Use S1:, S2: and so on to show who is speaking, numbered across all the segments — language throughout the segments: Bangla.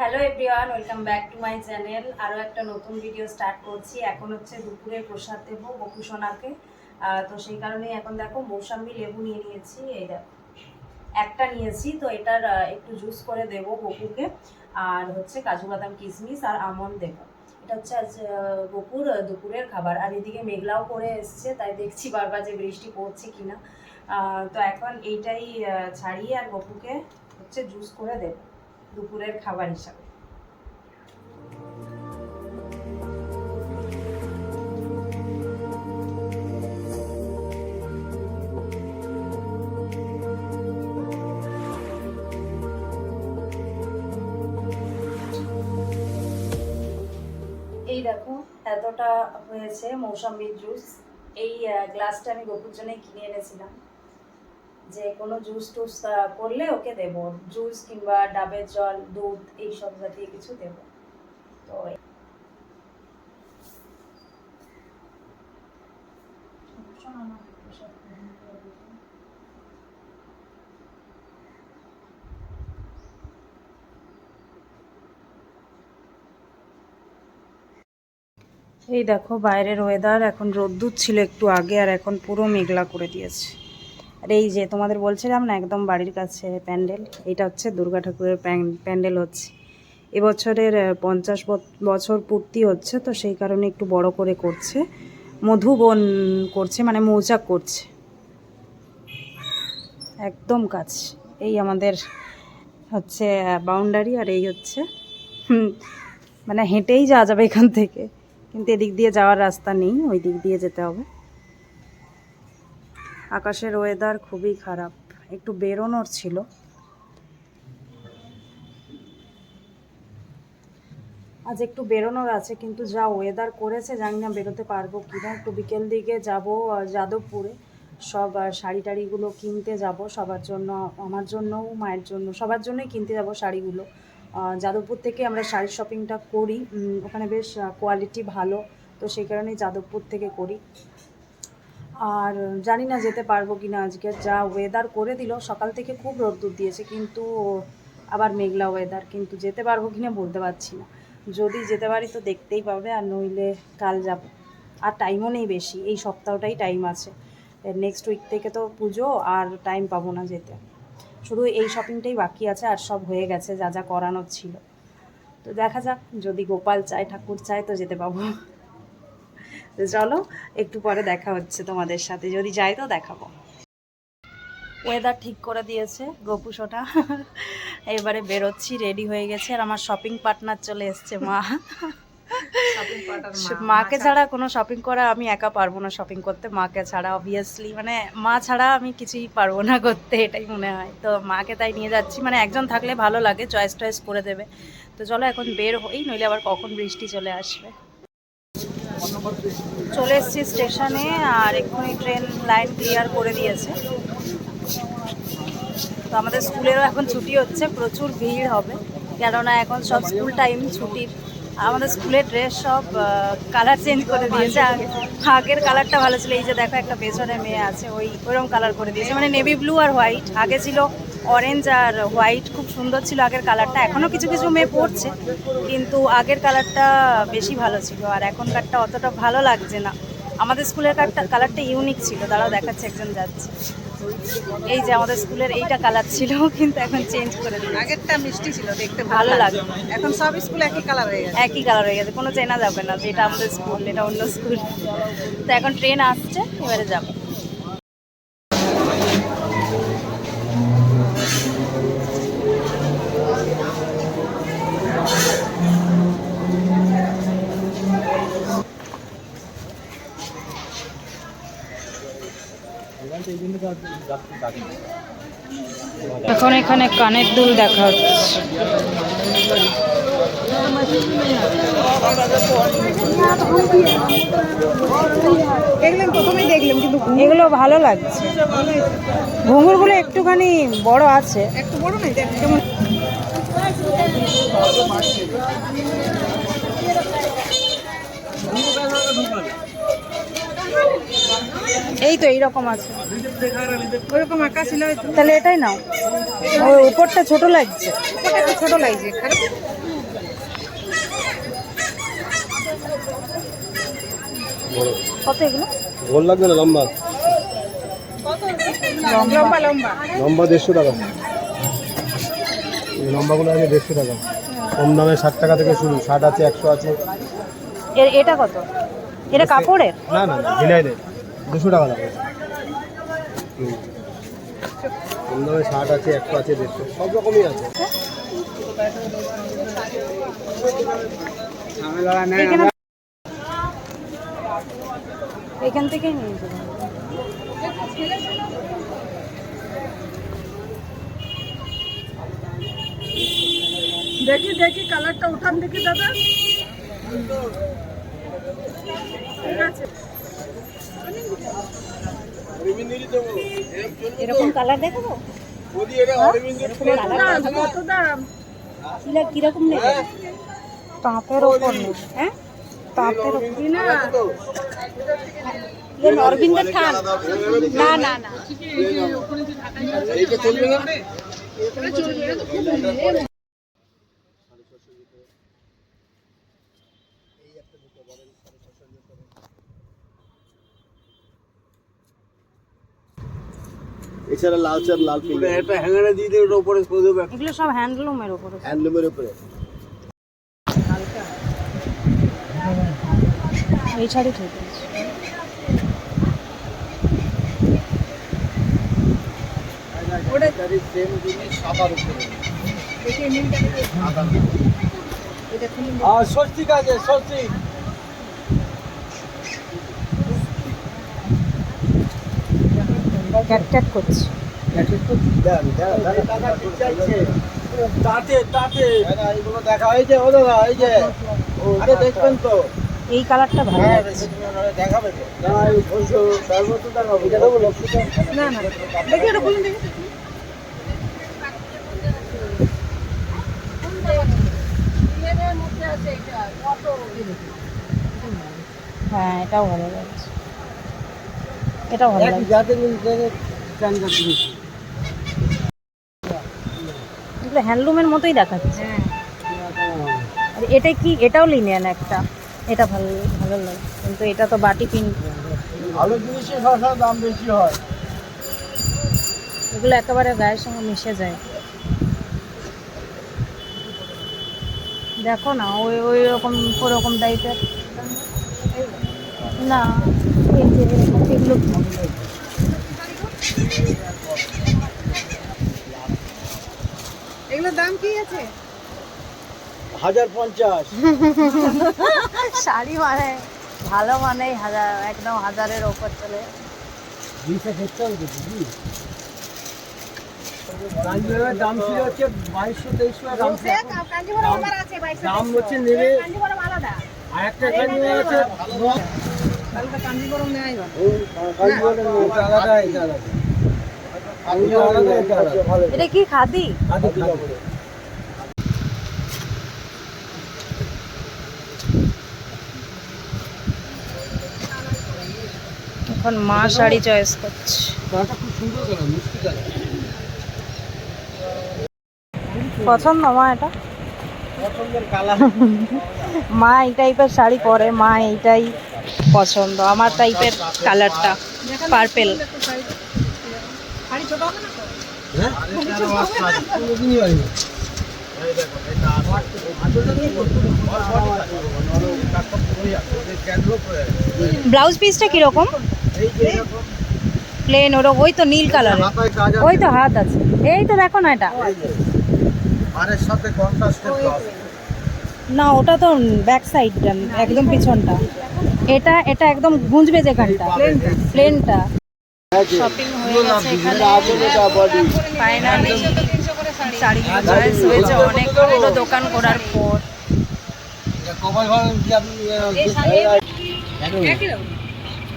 S1: Hello everyone welcome back to my channel আরও একটা নতুন ভিডিও স্টার্ট করছি। এখন হচ্ছে দুপুরে প্রসাদ দেবো বকুসোনাকে তো সেই কারণেই এখন দেখো মৌসাম্বি লেবু নিয়ে নিয়েছি, এই দেখো। একটা নিয়েছি, তো এটার একটু জুস করে দেবো বকুকে। আর হচ্ছে কাজু বাদাম কিশমিশ আর আমন্ড দেবো। এটা হচ্ছে আজ বকুর দুপুরের খাবার। আর এদিকে মেঘলাও করে এসছে, তাই দেখছি বারবার যে বৃষ্টি পড়ছে কিনা। তো এখন এইটাই ছাড়িয়ে আর বকুকে হচ্ছে জুস করে দেবো। দুপুরের খাবার হিসাবে। এই দেখো, এতটা হয়েছে মৌসাম্বির জুস। এই গ্লাসটা আমি গোপুর জন্য কিনে এনেছিলাম। যে কোনো জুস টুস করলে ওকে দেবো। জুস কিংবা ডাবের জল, দুধ এই সব জাতীয় কিছু দেবো। তো এই। দেখো, বাইরের ওয়েদার এখন রোদ্দুর ছিল একটু আগে আর এখন পুরো মেঘলা করে দিয়েছে। আর এই যে তোমাদের বলছিলাম না, একদম বাড়ির কাছে প্যান্ডেল, এটা হচ্ছে দুর্গা ঠাকুরের প্যান্ডেল হচ্ছে। এবছরের পঞ্চাশ বছর পূর্তি হচ্ছে, তো সেই কারণে একটু বড় করে করছে। মধুবন করছে মানে মৌচাক করছে। একদম কাজ এই আমাদের হচ্ছে বাউন্ডারি আর এই হচ্ছে। মানে হেঁটেই যাওয়া যাবে এখান থেকে। কিন্তু এদিক দিয়ে যাওয়ার রাস্তা নেই, ওই দিক দিয়ে যেতে হবে। আকাশের ওয়েদার খুবই খারাপ। একটু বেরোনোর ছিল। আজ একটু বেরোনোর আছে, কিন্তু যা ওয়েদার করেছে, জানি না বেরোতে পারব কিনা। একটু বিকেল দিকে যাব যাদবপুরে। সব শাড়ি টাড়িগুলো কিনতে যাব সবার জন্য, আমার জন্যও, মায়ের জন্য, সবার জন্যই কিনতে যাব শাড়িগুলো। যাদবপুর থেকে আমরা শাড়ির শপিংটা করি। ওখানে বেশ কোয়ালিটি ভালো, তো সেই কারণেই যাদবপুর থেকে করি। আর জানি না যেতে পারব কি না আজকে। যা ওয়েদার করে দিল, সকাল থেকে খুব রোদ্দুর দিয়েছে, কিন্তু আবার মেঘলা ওয়েদার কিন্তু যেতে পারব কি না বলতে পারছি না। যদি যেতে পারি তো দেখতেই পাবে, আর নইলে কাল যাব। আর টাইমও নেই বেশি, এই সপ্তাহটাই টাইম আছে। নেক্সট উইক থেকে তো পুজো, আর টাইম পাবো না যেতে। শুধু এই শপিংটাই বাকি আছে, আর সব হয়ে গেছে, যা যা করানোর ছিল। তো দেখা যাক, যদি গোপাল চায়, ঠাকুর চায়, তো যেতে পাবো। চলো একটু পরে দেখা হচ্ছে তোমাদের সাথে। যদি যাই তো দেখাবো। ওয়েদার ঠিক করে দিয়েছে গোপুসোটা এবারে বেরোচ্ছি রেডি হয়ে গেছে আর আমার শপিং পার্টনার চলে এসছে মা। মাকে ছাড়া। কোনো শপিং করা আমি একা পারব না শপিং করতে। মাকে ছাড়া অবভিয়াসলি মানে মা ছাড়া আমি কিছুই পারব না করতে এটাই মনে হয়। তো মাকে তাই নিয়ে যাচ্ছি। মানে একজন থাকলে ভালো লাগে চয়েস টয়েস করে দেবে। তো চলো এখন বের হই নইলে আবার কখন বৃষ্টি চলে আসবে। চলে এসেছি স্টেশনে আর এক্ষুনি ট্রেন লাইন ক্লিয়ার করে দিয়েছে। তো আমাদের স্কুলেরও এখন ছুটি হচ্ছে, প্রচুর ভিড় হবে, কেননা এখন সব স্কুল টাইম ছুটির আমাদের স্কুলের ড্রেস সব কালার চেঞ্জ করে দিয়েছে। আগের কালারটা ভালো ছিল, এই যে দেখো একটা পেছনে মেয়ে আছে, ওই ওইরকম কালার করে দিয়েছে। মানে নেভি ব্লু আর হোয়াইট আগে ছিল অরেঞ্জ আর হোয়াইট খুব সুন্দর ছিল আগের কালারটা এখনও কিছু কিছু মেয়ে পড়ছে কিন্তু আগের কালারটা বেশি ভালো ছিল আর এখনকারটা অতটা ভালো লাগছে না। আমাদের স্কুলের কালারটা কালারটা ইউনিক ছিল তারাও দেখাচ্ছে একজন যাচ্ছে। এই যে আমাদের স্কুলের এইটা কালার ছিল কিন্তু এখন চেঞ্জ করে দিয়েছে।
S2: আগেরটা মিষ্টি ছিল দেখতে
S1: ভালো। লাগে
S2: এখন সব স্কুল একই কালার হয়ে গেছে।
S1: একই কালার হয়ে গেছে কোনো চেনা যাবে না যে এটা আমাদের স্কুল এটা অন্য স্কুল। তো এখন ট্রেন আসছে এবারে যাব। এখন এখানে কানের দুল দেখা হচ্ছে। এগুলো ভালো লাগছে। ঘুঙুরগুলো একটুখানি বড় আছে।
S2: একটু বড় নেই কেমন
S1: এই তো এইরকম আছে।
S2: ওরকম আঁকা ছিল
S1: তাহলে এটাই নাও। ওই উপরটা ছোট লাগছে।
S2: ছোট লাগছে
S1: কত এগুলো?
S3: গোল লাগবে না লম্বা?
S2: লম্বা লম্বা।
S3: লম্বা দেড়শো টাকা। লম্বাগুলো আছে দেড়শো টাকা। কম দামে ষাট টাকা থেকে শুরু ষাট আছে একশো আছে।
S1: এর এটা কত? এটা কাপড়ের?
S3: না না না ঝিলাই নেই দুশো টাকা দাম। কম দামে ষাট আছে, একশো আছে, দেড়শো, সব রকমই আছে।
S1: এখান থেকেই
S2: দেখি দেখি কালারটা উঠান দেখি, দাদা।
S1: এরকম কালার দেখাবো?
S2: কত দাম?
S1: কীরকম নেবে? তাঁতের ওপর হ্যাঁ? তাঁতের ওপর।
S2: না।
S1: অরবিন্দ খান না না না।
S3: এছাড়া লাল চার লাল পিঙ্ক একটা হ্যাঙ্গারে দিয়ে দিয়ে ওটা উপরে করে দেবে।
S1: এগুলো সব হ্যান্ডলুমের ওপরে
S3: হ্যান্ডলুমের উপরে।
S1: এই শাড়ি ঠিক আছে।
S3: আর দেখা হয়েছে ও দেখবেন তো।
S1: এই কালারটা ভালো লাগছে।
S3: দেবো লক্ষ্মীটা
S2: না না দেখি ওটা খুলুন দেখি।
S1: হ্যাঁ এটাও ভালো লাগছে। এটাও ভালো এগুলো হ্যান্ডলুমের মতোই দেখাচ্ছে।
S2: হ্যাঁ।
S1: আর এটা কি? এটাও লিনিয়ান একটা। এটা ভালো ভালো লাগে। কিন্তু এটা তো বাটি পিন
S3: ভালো জিনিসের সবসময় দাম বেশি হয়।
S1: এগুলো একেবারে গায়ের সঙ্গে মিশে যায়। দেখো না ওই ওই রকম ওরকম টাইপের না। এগুলো
S2: এগুলোর দাম কি আছে?
S3: হাজার পঞ্চাশ।
S1: শাড়ি মানে ভালো মানেই হাজার একদম হাজারের ওপর চলে।
S3: দাম ছিল হচ্ছে বাইশশো তেইশশো দাম ছিল এখন
S2: কাঞ্জিভরম আমার আছে বাইশ
S3: দাম হচ্ছে নেবে আর একটা আছে এটা
S1: কি খাদি? এখন মা শাড়ি চয়েস করছে। পছন্দ মা এটা? মা এই টাইপের শাড়ি পরে মা এইটাই পছন্দ, আমার টাইপের কালারটা পার্পেল ব্লাউজ পিসটা কীরকম? প্লেন ওর ওই তো নীল কালার ওই তো হাত আছে। এই তো দেখো না এটা। না, ওটা তো ব্যাক সাইডটা একদম পিছনটা। এটা এটা একদম গুঁজবে যেখানটা প্লেনটা শপিং হয়ে গেছে এখানে। ফাইনালি শাড়িগুলো চয়েস হয়েছে। অনেকগুলো দোকান করার পর।
S3: যে আপনি
S2: একই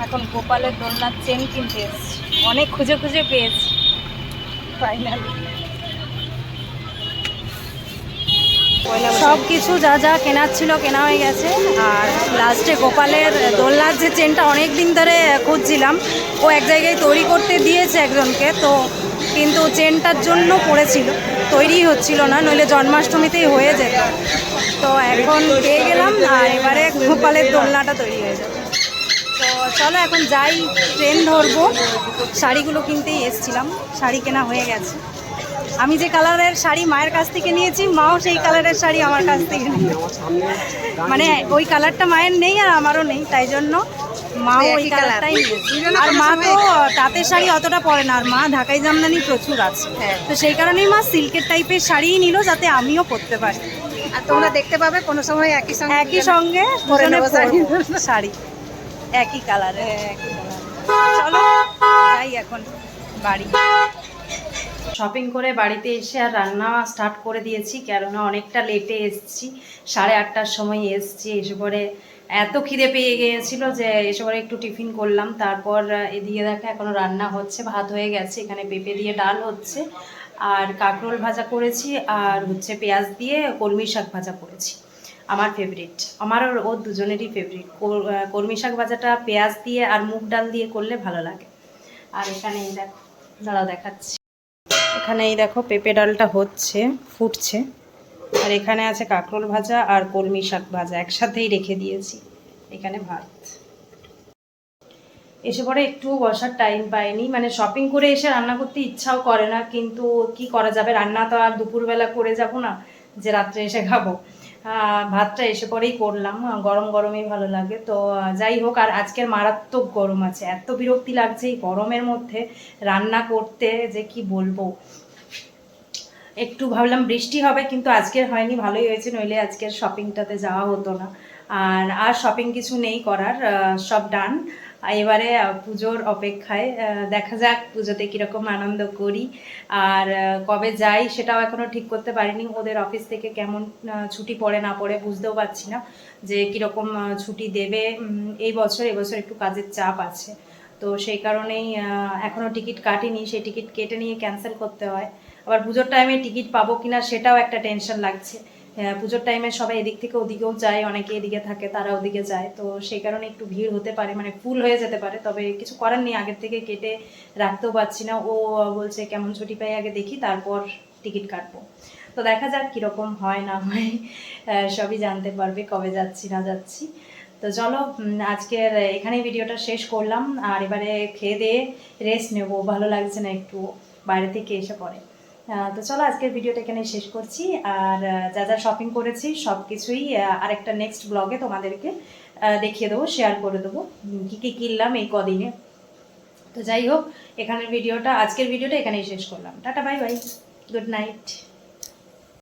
S1: এখন গোপালের দোলনার চেন কিনতে এসেছি। অনেক খুঁজে খুঁজে পেয়েছি। ফাইনালি সব কিছু যা যা কেনার ছিল কেনা হয়ে গেছে। আর লাস্টে গোপালের দোলনার যে চেনটা অনেক দিন ধরে খুঁজছিলাম, ও এক জায়গায় তৈরি করতে দিয়েছে একজনকে, তো কিন্তু চেনটার জন্য পড়েছিল, তৈরি হচ্ছিল না, নইলে জন্মাষ্টমীতেই হয়ে যেত। তো এখন পেয়ে গেলাম, আর এবারে গোপালের দোলনাটা তৈরি হয়ে যাবে। তো চলো এখন যাই, ট্রেন ধরবো। শাড়িগুলো কিনতেই এসছিলাম, শাড়ি কেনা হয়ে গেছে। আমি যে কালারের শাড়ি মায়ের কাছ থেকে নিয়েছি মাও সেই কালারের শাড়ি আমার কাছ থেকে মানে ওই কালারটা মায়ের নেই আর আমারও নেই তাই জন্য মাও ওই কালারটাই আর মা তো তাঁতের শাড়ি অতটা পরে না আর মা ঢাকাই জামদানি প্রচুর আছে। তো সেই কারণেই মা সিল্কের টাইপের শাড়িই নিল যাতে আমিও পরতে পারি।
S2: আর তোমরা দেখতে পাবে কোনো সময় একই সঙ্গে
S1: একই সঙ্গে
S2: শাড়ি।
S1: একই কালারে চলো যাই এখন বাড়ি। শপিং করে বাড়িতে এসে আর রান্না স্টার্ট করে দিয়েছি, কেননা অনেকটা লেটে এসেছি। সাড়ে আটটার সময় এসেছি, এসে পরে এত খিদে পেয়ে গিয়েছিল যে এসে পরে একটু টিফিন করলাম। তারপর এদিকে দেখো এখনও রান্না হচ্ছে, ভাত হয়ে গেছে, এখানে পেঁপে দিয়ে ডাল হচ্ছে, আর কাঁকরোল ভাজা করেছি, আর হচ্ছে পেঁয়াজ দিয়ে কলমি শাক ভাজা করেছি। আমার ফেভারিট আমার ওর দুজনেরই ফেভারিট কলমি শাক ভাজাটা পেঁয়াজ দিয়ে আর মুগ ডাল দিয়ে করলে ভালো লাগে। আর এখানে দেখো, দাঁড়াও দেখাচ্ছি। এখানে এই দেখো পেঁপে ডালটা হচ্ছে, ফুটছে। আর এখানে আছে কাঁকরোল ভাজা আর কলমি শাক ভাজা, একসাথেই রেখে দিয়েছি। এখানে ভাত। এসে পরে একটু বসার টাইম পাইনি। মানে শপিং করে এসে রান্না করতে ইচ্ছাও করে না, কিন্তু কি করা যাবে? রান্না তো আর দুপুরবেলা করে যাব না, যে রাত্রে এসে খাব। ভাতটা এসে পরেই করলাম। গরম গরমই ভালো লাগে। তো যাই হোক, আর আজকের মারাত্মক গরম আছে। এত বিরক্তি লাগছে এই গরমের মধ্যে রান্না করতে যে কি বলব। একটু ভাবলাম বৃষ্টি হবে, কিন্তু আজকের হয়নি, ভালোই হয়েছে। নইলে আজকের শপিংটাতে যাওয়া হতো না। আর আর শপিং কিছু নেই করার সব ডান এবারে পুজোর অপেক্ষায় দেখা যাক পুজোতে কীরকম আনন্দ করি। আর কবে যাই সেটাও এখনও ঠিক করতে পারিনি। ওদের অফিস থেকে কেমন ছুটি পড়ে না পড়ে বুঝতেও পারছি না যে কীরকম ছুটি দেবে। এই বছর এবছর একটু কাজের চাপ আছে। তো সেই কারণেই এখনও টিকিট কাটিনি। সেই টিকিট কেটে নিয়ে ক্যান্সেল করতে হয়। আবার পুজোর টাইমে টিকিট পাবো কিনা সেটাও একটা টেনশন লাগছে। পুজোর টাইমে সবাই এদিক থেকে ওদিকেও যায়, অনেকে এদিকে থাকে, তারা ওদিকে যায়। তো সেই কারণে একটু ভিড় হতে পারে মানে ফুল হয়ে যেতে পারে। তবে কিছু করার নেই, আগের থেকে কেটে রাখতেও পারছি না। ও বলছে, কেমন ছুটি পাই আগে দেখি, তারপর টিকিট কাটবো। তো দেখা যাক কীরকম হয়, না হয় সবই জানতে পারবে, কবে যাচ্ছি, না যাচ্ছি। তো চলো আজকের এখানেই ভিডিওটা শেষ করলাম। আর এবারে খেয়ে দিয়ে রেস্ট নেব। ভালো লাগছে না একটু, বাইরে থেকে এসে পড়ে। তো চলো আজকের ভিডিওটা এখানে শেষ করছি। আর যা যা শপিং করেছি সব কিছুই আরেকটা নেক্সট ব্লগে তোমাদেরকে দেখিয়ে দেবো শেয়ার করে দেবো। কী কী কিনলাম এই কদিনে। তো যাই হোক, এখানের ভিডিওটা, আজকের ভিডিওটা এখানেই শেষ করলাম। Tata bye bye good night